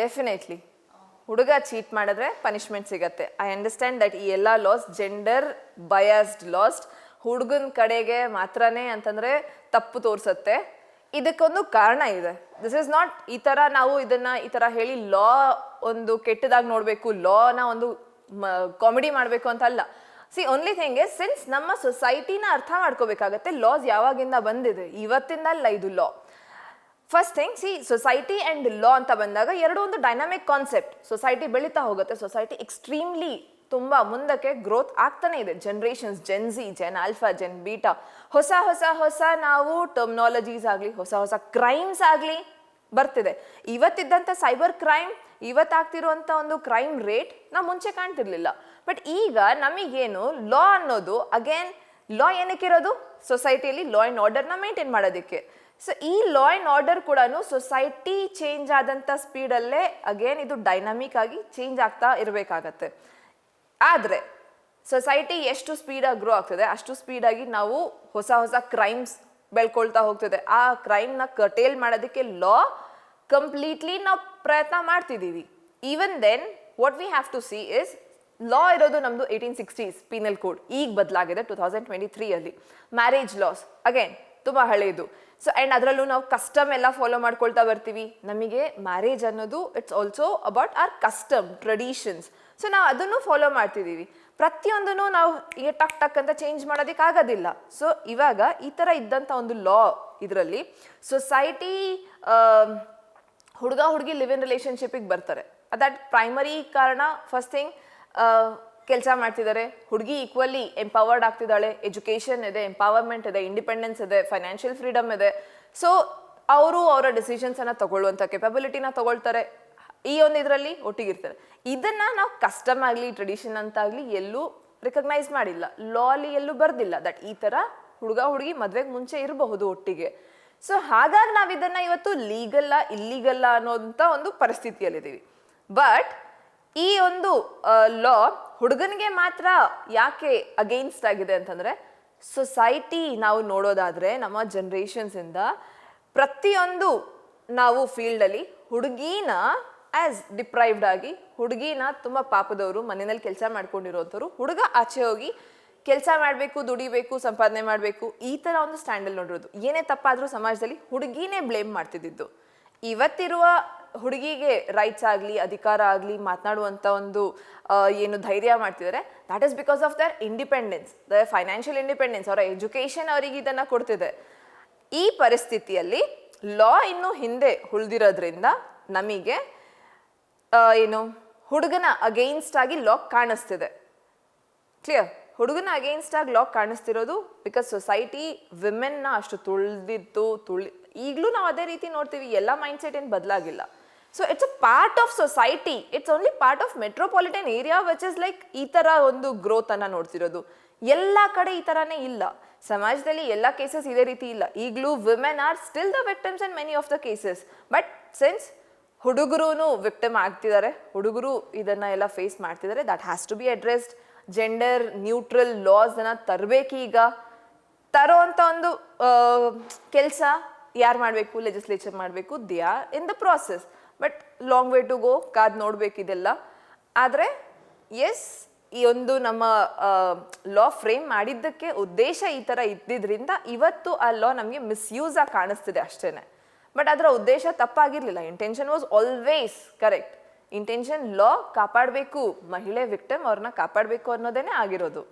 Definitely ಹುಡುಗ cheat ಮಾಡಿದ್ರೆ punishment ಸಿಗತ್ತೆ. ಐ ಅಂಡರ್ಸ್ಟ್ಯಾಂಡ್ ದಟ್ ಈ ಎಲ್ಲ ಲಾಸ್ ಜೆಂಡರ್ ಬಯಾಸ್ಡ್ ಲಾಸ್ಟ್ ಹುಡುಗನ ಕಡೆಗೆ ಮಾತ್ರನೇ ಅಂತಂದ್ರೆ ತಪ್ಪು ತೋರಿಸುತ್ತೆ. ಇದಕ್ಕೊಂದು ಕಾರಣ ಇದೆ. ದಿಸ್ ಇಸ್ ನಾಟ್ ಈ ತರ ನಾವು ಇದನ್ನ ಈ ತರ ಹೇಳಿ ಲಾ ಒಂದು ಕೆಟ್ಟದಾಗಿ ನೋಡ್ಬೇಕು ಲಾನ ಒಂದು ಕಾಮಿಡಿ ಮಾಡಬೇಕು ಅಂತ ಅಲ್ಲ. ಸಿ ಓನ್ಲಿ ಥಿಂಗ್ ಸಿನ್ಸ್ ನಮ್ಮ ಸೊಸೈಟಿನ ಅರ್ಥ ಮಾಡ್ಕೋಬೇಕಾಗತ್ತೆ ಲಾಸ್ ಯಾವಾಗಿಂದ ಬಂದಿದೆ? ಇವತ್ತಿಂದಲ್ಲ ಇದು law first thing see society and law ಅಂತ ಬಂದಾಗ ಎರಡು ಒಂದು ಡೈನಾಮಿಕ್ ಕಾನ್ಸೆಪ್ಟ್ ಸೊಸೈಟಿ ಬೆಳೀತಾ ಹೋಗುತ್ತೆ ಸೊಸೈಟಿ ಎಕ್ಸ್ಟ್ರೀಮ್ಲಿ ತುಂಬ ಮುಂದಕ್ಕೆ ಗ್ರೋತ್ ಆಗ್ತಾನೆ ಇದೆ. Generations gen Z gen alpha gen beta ಹೊಸ ಹೊಸ ಹೊಸ ನಾವು ಟರ್ಮ್ನಾಲಜೀಸ್ ಆಗಲಿ, ಹೊಸ ಹೊಸ ಕ್ರೈಮ್ಸ್ ಆಗಲಿ ಬರ್ತಿದೆ. ಇವತ್ತಿದ್ದಂಥ ಸೈಬರ್ ಕ್ರೈಮ್ ಇವತ್ತಾಗ್ತಿರುವಂಥ ಒಂದು ಕ್ರೈಮ್ ರೇಟ್ ನಾವು ಮುಂಚೆ ಕಾಣ್ತಿರ್ಲಿಲ್ಲ. ಬಟ್ ಈಗ ನಮಗೇನು ಲಾ ಅನ್ನೋದು ಅಗೇನ್ ಲಾ ಏನಕ್ಕಿರೋದು ಸೊಸೈಟಿಯಲ್ಲಿ ಲಾ ಆ್ಯಂಡ್ ಆರ್ಡರ್ನ ಮೇಂಟೈನ್ ಮಾಡೋದಕ್ಕೆ. ಸೊ ಈ ಲಾ ಆ್ಯಂಡ್ ಆರ್ಡರ್ ಕೂಡ ಸೊಸೈಟಿ ಚೇಂಜ್ ಆದಂಥ ಸ್ಪೀಡಲ್ಲೇ ಅಗೇನ್ ಇದು ಡೈನಾಮಿಕ್ ಆಗಿ ಚೇಂಜ್ ಆಗ್ತಾ ಇರಬೇಕಾಗತ್ತೆ. ಆದರೆ ಸೊಸೈಟಿ ಎಷ್ಟು ಸ್ಪೀಡಾಗಿ ಗ್ರೋ ಆಗ್ತದೆ, ಅಷ್ಟು ಸ್ಪೀಡಾಗಿ ನಾವು ಹೊಸ ಹೊಸ ಕ್ರೈಮ್ಸ್ ಬೆಳ್ಕೊಳ್ತಾ ಹೋಗ್ತದೆ. ಆ ಕ್ರೈಮ್ನ ಕಟೇಲ್ ಮಾಡೋದಕ್ಕೆ ಲಾ ಕಂಪ್ಲೀಟ್ಲಿ ನಾವು ಪ್ರಯತ್ನ ಮಾಡ್ತಿದ್ದೀವಿ. Even then what we have to see is law ಇರೋದು ನಮ್ಮದು ಏಯ್ಟೀನ್ ಸಿಕ್ಸ್ಟೀಸ್ ಪೀನಲ್ ಕೋಡ್ ಈಗ ಬದಲಾಗಿದೆ ಟು ಥೌಸಂಡ್ ಟ್ವೆಂಟಿ ತ್ರೀಯಲ್ಲಿ ಮ್ಯಾರೇಜ್ ಲಾಸ್ ಅಗೇನ್ ತುಂಬ ಹಳೆಯದು ಸೊ ಆ್ಯಂಡ್ ಅದರಲ್ಲೂ ನಾವು ಕಸ್ಟಮ್ ಎಲ್ಲ ಫಾಲೋ ಮಾಡ್ಕೊಳ್ತಾ ಬರ್ತೀವಿ. ನಮಗೆ ಮ್ಯಾರೇಜ್ ಅನ್ನೋದು it's also about our custom traditions so ನಾವು ಅದನ್ನು ಫಾಲೋ ಮಾಡ್ತಿದ್ದೀವಿ. ಪ್ರತಿಯೊಂದನ್ನು ನಾವು ಈಗ ಟಕ್ ಟಕ್ ಅಂತ ಚೇಂಜ್ ಮಾಡೋದಕ್ಕೆ ಆಗೋದಿಲ್ಲ. ಸೊ ಇವಾಗ ಈ ಥರ ಇದ್ದಂಥ ಒಂದು ಲಾ ಇದರಲ್ಲಿ ಸೊಸೈಟಿ ಹುಡುಗ ಹುಡುಗಿ ಲಿವ್ ಇನ್ ರಿಲೇಷನ್ಶಿಪ್ಪಿಗೆ ಬರ್ತಾರೆ. ದಟ್ ಪ್ರೈಮರಿ ಕಾರಣ ಫಸ್ಟ್ ಥಿಂಗ್ ಕೆಲಸ ಮಾಡ್ತಿದ್ದಾರೆ ಹುಡುಗಿ ಈಕ್ವಲಿ ಎಂಪವರ್ಡ್ ಆಗ್ತಿದ್ದಾಳೆ ಎಜುಕೇಷನ್ ಇದೆ ಎಂಪವರ್ಮೆಂಟ್ ಇದೆ ಇಂಡಿಪೆಂಡೆನ್ಸ್ ಇದೆ ಫೈನಾನ್ಷಿಯಲ್ ಫ್ರೀಡಮ್ ಇದೆ. ಸೊ ಅವರು ಅವರ ಡಿಸಿಷನ್ಸನ್ನು ತಗೊಳ್ಳುವಂಥ ಕೆಪಬಿಲಿಟಿನ ತಗೊಳ್ತಾರೆ. ಈ ಒಂದು ಇದರಲ್ಲಿ ಒಟ್ಟಿಗಿರ್ತಾರೆ ಇದನ್ನ ನಾವು ಕಸ್ಟಮ್ ಆಗಲಿ ಟ್ರೆಡಿಷನ್ ಅಂತಾಗಲಿ ಎಲ್ಲೂ ರಿಕಗ್ನೈಸ್ ಮಾಡಿಲ್ಲ. ಲಾಲಿ ಎಲ್ಲೂ ಬರ್ದಿಲ್ಲ. ದಟ್ ಈ ಥರ ಹುಡುಗ, ಹುಡುಗಿ ಮದ್ವೆಗೆ ಮುಂಚೆ ಇರಬಹುದು ಒಟ್ಟಿಗೆ. ಸೊ ಹಾಗಾಗಿ ನಾವು ಇದನ್ನ ಇವತ್ತು ಲೀಗಲ್ಲ ಇಲ್ಲೀಗಲ್ಲ ಅನ್ನೋಂಥ ಒಂದು ಪರಿಸ್ಥಿತಿಯಲ್ಲಿದ್ದೀವಿ. ಬಟ್ ಈ ಒಂದು ಲಾ ಹುಡುಗನಿಗೆ ಮಾತ್ರ ಯಾಕೆ ಅಗೇನ್ಸ್ಟ್ ಆಗಿದೆ ಅಂತಂದ್ರೆ ಸೊಸೈಟಿ ನಾವು ನೋಡೋದಾದ್ರೆ ನಮ್ಮ ಜನರೇಷನ್ಸ್ ಇಂದ ಪ್ರತಿಯೊಂದು ನಾವು ಫೀಲ್ಡಲ್ಲಿ ಹುಡುಗಿನ ಆಸ್ ಡಿಪ್ರೈವ್ಡ್ ಆಗಿ, ಹುಡುಗಿನ ತುಂಬ ಪಾಪದವರು, ಮನೆಯಲ್ಲಿ ಕೆಲಸ ಮಾಡ್ಕೊಂಡಿರೋಂಥವ್ರು ಹುಡುಗ ಆಚೆ ಹೋಗಿ ಕೆಲಸ ಮಾಡಬೇಕು, ದುಡಿಬೇಕು, ಸಂಪಾದನೆ ಮಾಡಬೇಕು, ಈ ಥರ ಒಂದು ಸ್ಟ್ಯಾಂಡಲ್ಲಿ ನೋಡಿರೋದು. ಏನೇ ತಪ್ಪಾದರೂ ಸಮಾಜದಲ್ಲಿ ಹುಡುಗಿನೇ ಬ್ಲೇಮ್ ಮಾಡ್ತಿದ್ದಿದ್ದು. ಇವತ್ತಿರುವ ಹುಡುಗಿಗೆ ರೈಟ್ಸ್ ಆಗಲಿ, ಅಧಿಕಾರ ಆಗಲಿ ಮಾತನಾಡುವಂಥ ಒಂದು ಏನು ಧೈರ್ಯ ಮಾಡ್ತಿದ್ದಾರೆ that is because of their independence the financial independence ಅವರ ಎಜುಕೇಷನ್ ಅವರಿಗೆ ಇದನ್ನು ಕೊಡ್ತಿದೆ. ಈ ಪರಿಸ್ಥಿತಿಯಲ್ಲಿ ಲಾ ಇನ್ನು ಹಿಂದೆ ಉಳಿದಿರೋದ್ರಿಂದ ನಮಗೆ ಏನು, ಹುಡುಗನ ಅಗೇನ್ಸ್ಟ್ ಆಗಿ ಲಾ ಕಾಣಿಸ್ತಿದೆ. ಕ್ಲಿಯರ್ ಹುಡುಗನ ಅಗೇನ್ಸ್ಟ್ ಆಗಿ ಲಾಕ್ ಕಾಣಿಸ್ತಿರೋದು ಬಿಕಾಸ್ ಸೊಸೈಟಿ ವಿಮೆನ್ನ ಅಷ್ಟು ತುಳಿದಿತ್ತು ತುಳಿ ಈಗಲೂ ನಾವು ಅದೇ ರೀತಿ ನೋಡ್ತೀವಿ, ಎಲ್ಲ ಮೈಂಡ್ ಸೆಟ್ ಏನು ಬದಲಾಗಿಲ್ಲ. So it's a part of society it's only part of metropolitan area which is like ಈ ಥರ ಒಂದು ಗ್ರೋತ್ ಅನ್ನ ನೋಡ್ತಿರೋದು. ಎಲ್ಲ ಕಡೆ ಈ ಥರನೇ ಇಲ್ಲ. ಸಮಾಜದಲ್ಲಿ ಎಲ್ಲ ಕೇಸಸ್ ಇದೇ ರೀತಿ ಇಲ್ಲ. ಈಗಲೂ women are still the victims and many of the cases but since ಹುಡುಗರು ವಿಕ್ಟಮ್ ಆಗ್ತಿದ್ದಾರೆ ಹುಡುಗರು ಇದನ್ನ ಎಲ್ಲ ಫೇಸ್ ಮಾಡ್ತಿದ್ದಾರೆ that has to be addressed gender neutral ಲಾಸ್ನ ತರಬೇಕೀಗ ತರೋ ಅಂತ ಒಂದು ಕೆಲಸ ಯಾರು ಮಾಡಬೇಕು? ಲೆಜಿಸ್ಲೇಚರ್ ಮಾಡಬೇಕು? They are in the process but long way to go ಕಾದ್ ನೋಡ್ಬೇಕಿದೆಲ್ಲ. ಆದರೆ ಎಸ್ ಈ ಒಂದು ನಮ್ಮ ಲಾ ಫ್ರೇಮ್ ಮಾಡಿದ್ದಕ್ಕೆ ಉದ್ದೇಶ ಈ ಥರ ಇದ್ದಿದ್ರಿಂದ ಇವತ್ತು ಆ ಲಾ ನಮಗೆ ಮಿಸ್ಯೂಸ್ ಆಗಿ ಕಾಣಿಸ್ತಿದೆ ಅಷ್ಟೇ ಬಟ್ ಅದರ ಉದ್ದೇಶ ತಪ್ಪಾಗಿರಲಿಲ್ಲ. Intention was always correct intention law ಕಾಪಾಡಬೇಕು, ಮಹಿಳೆ ವಿಕ್ಟಮ್ ಅವ್ರನ್ನ ಕಾಪಾಡಬೇಕು ಅನ್ನೋದೇನೆ ಆಗಿರೋದು.